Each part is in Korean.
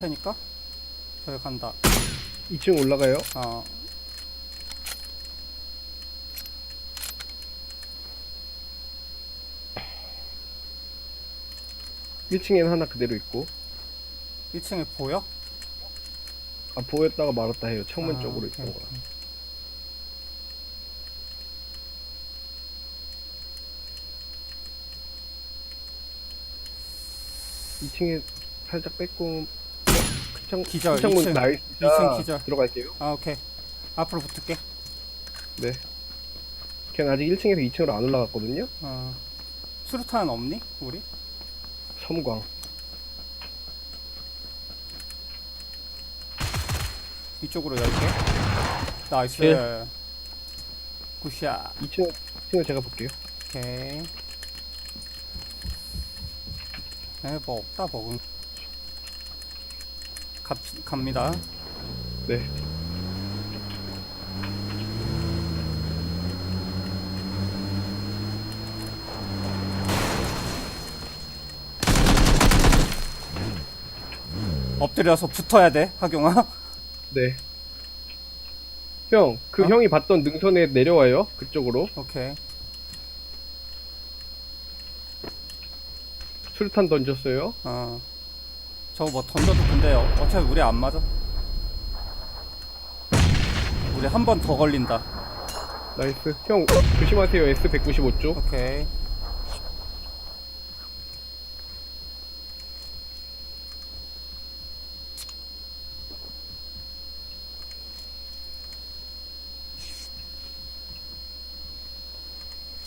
테니까 저기 간다. 2층 올라가요. 어. 일 1층에는 하나 그대로 있고 1층에 보여? 아 보였다가 말았다 해요. 창문 아, 쪽으로 오케이, 있던. 오케이. 2층에 살짝 뺏 고창 기절, 창문 2층. 나이스. 2층 기절. 들어갈게요. 아 오케이. 앞으로 붙을게. 네. 걔는 아직 1층에서 2층으로 안 올라갔거든요. 어. 수류탄 없니? 우리? 섬광. 이쪽으로 열게. 나이스. 예. 굿샷. 2층 2층을 제가 볼게요. 오케이. 에, 뭐 없다 먹은. 갑, 갑니다. 네. 엎드려서 붙어야 돼, 하경아. 네. 형, 그 어? 형이 봤던 능선에 내려와요. 그쪽으로. 오케이. 수류탄 던졌어요. 어. 저거 뭐 던져도 근데 어- 어차피 우리 안 맞아. 우리 한 번 더 걸린다. 나이스. 형, 조심하세요. S195쪽. 오케이.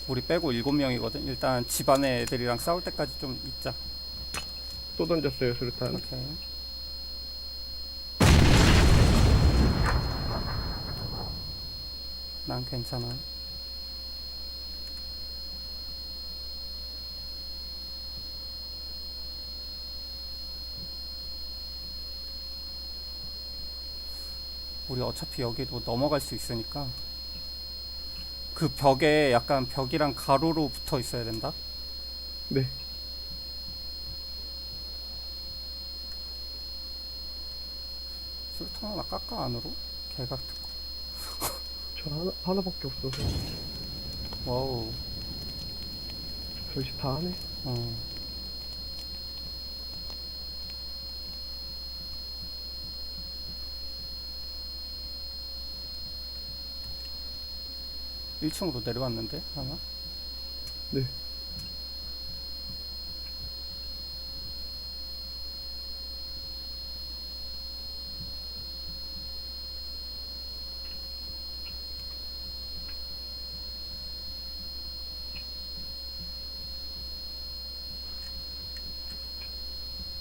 우리 빼고 일곱 명이거든. 일단 집안에 애들이랑 싸울 때까지 좀 있자. 또 던졌어요, 수류탄. 오케이. 난 괜찮아. 우리 어차피 여기도 넘어갈 수 있으니까 그 벽에 약간 벽이랑 가로로 붙어 있어야 된다. 네. 술탄 하나 깎아 안으로? 개각 듣고. 저 하나, 하나밖에 없어서. 와우. 별짓 다 하네. 어. 일층으로 내려왔는데 하나? 네.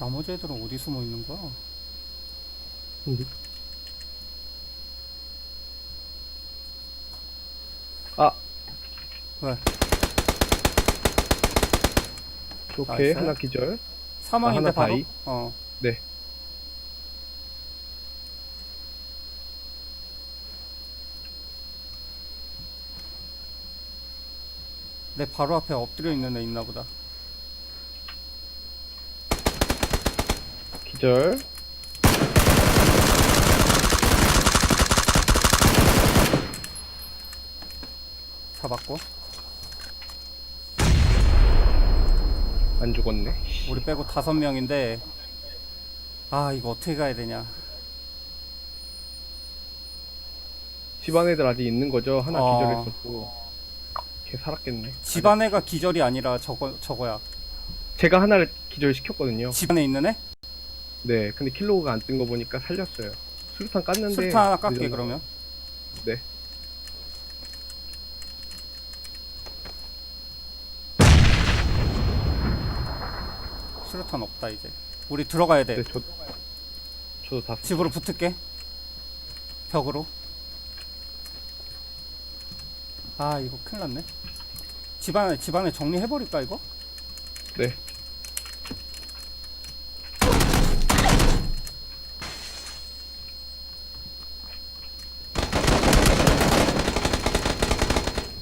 나머지 애들은 어디 숨어 있는 거야? 아. 왜? 오케이, 나이스. 하나 기절. 사망인데 하나 바로? 어. 네. 내 바로 앞에 엎드려 있는 애 있나 보다. 기절. 잡았고. 안 죽었네. 우리 빼고 다섯 명인데 아 이거 어떻게 가야 되냐? 집안 애들 아직 있는 거죠? 하나 어. 기절했었고. 걔 살았겠네. 집안 애가 기절이 아니라 저거 저거야. 제가 하나를 기절시켰거든요. 집안에 있는 애? 네, 근데 킬로가 안 뜬 거 보니까 살렸어요. 수류탄 깠는데. 술탄 하나 깎게 늦었나? 그러면. 네. 수류탄 없다 이제. 우리 들어가야 돼. 네, 저, 저도 다. 집으로 붙을게. 벽으로. 아 이거 큰일 났네. 집안에 집안에 정리해 버릴까 이거? 네.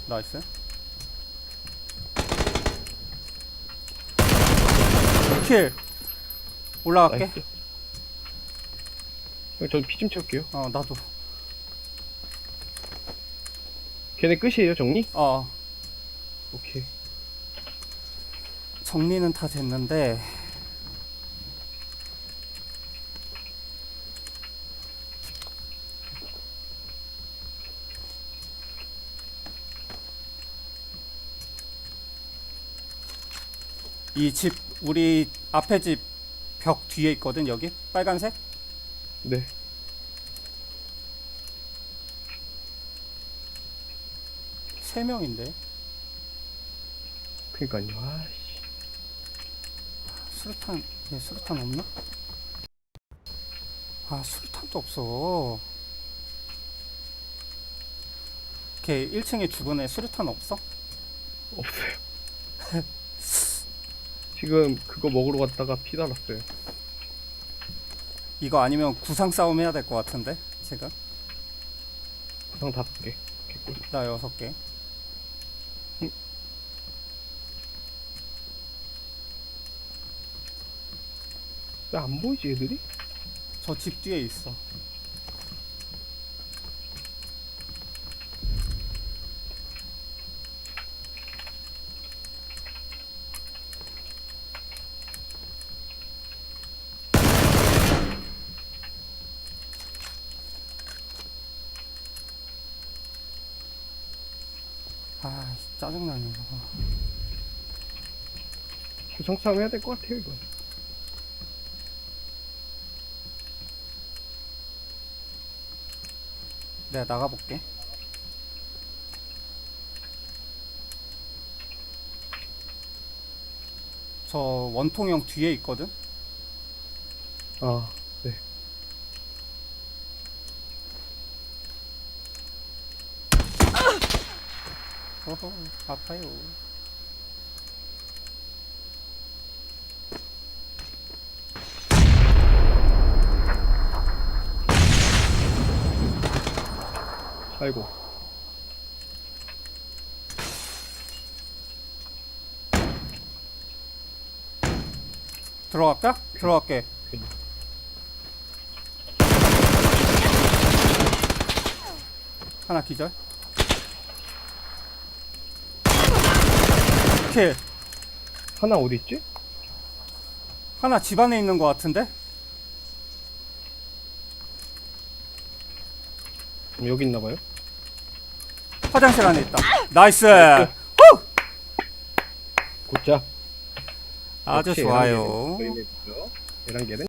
나이스. 킬. 올라갈게. 나이스. 저피좀 채울게요. 어 나도 걔네 끝이에요 정리? 어 오케이. 정리는 다 됐는데 이 집 우리 앞에 집 벽 뒤에 있거든 여기 빨간색 네. 세 명인데 그니까요. 아씨. 수류탄 얘 수류탄 없나? 아 수류탄도 없어. 걔 1층에 죽은 애 수류탄 없어? 없어요. 지금 그거 먹으러 갔다가 피 달았어요. 이거 아니면 구상 싸움 해야 될 것 같은데 지금 구상 다섯 개. 개꿀. 나 여섯 개. 왜 안 보이지 애들이? 저 집 뒤에 있어. 아, 짜증나네, 이거. 구상 싸움 해야 될 것 같아요 이거. 내가 나가볼게. 저 원통형 뒤에 있거든? 아 네. 어허, 아파요. 아이고. 들어갈까? 들어갈게. 하나 기절. 킬. 하나 어디 있지? 하나 집 안에 있는 것 같은데? 음, 여기 있나 봐요. 화장실 안에 있다. 나이스. 굿자. 아주 좋아요. 에란게는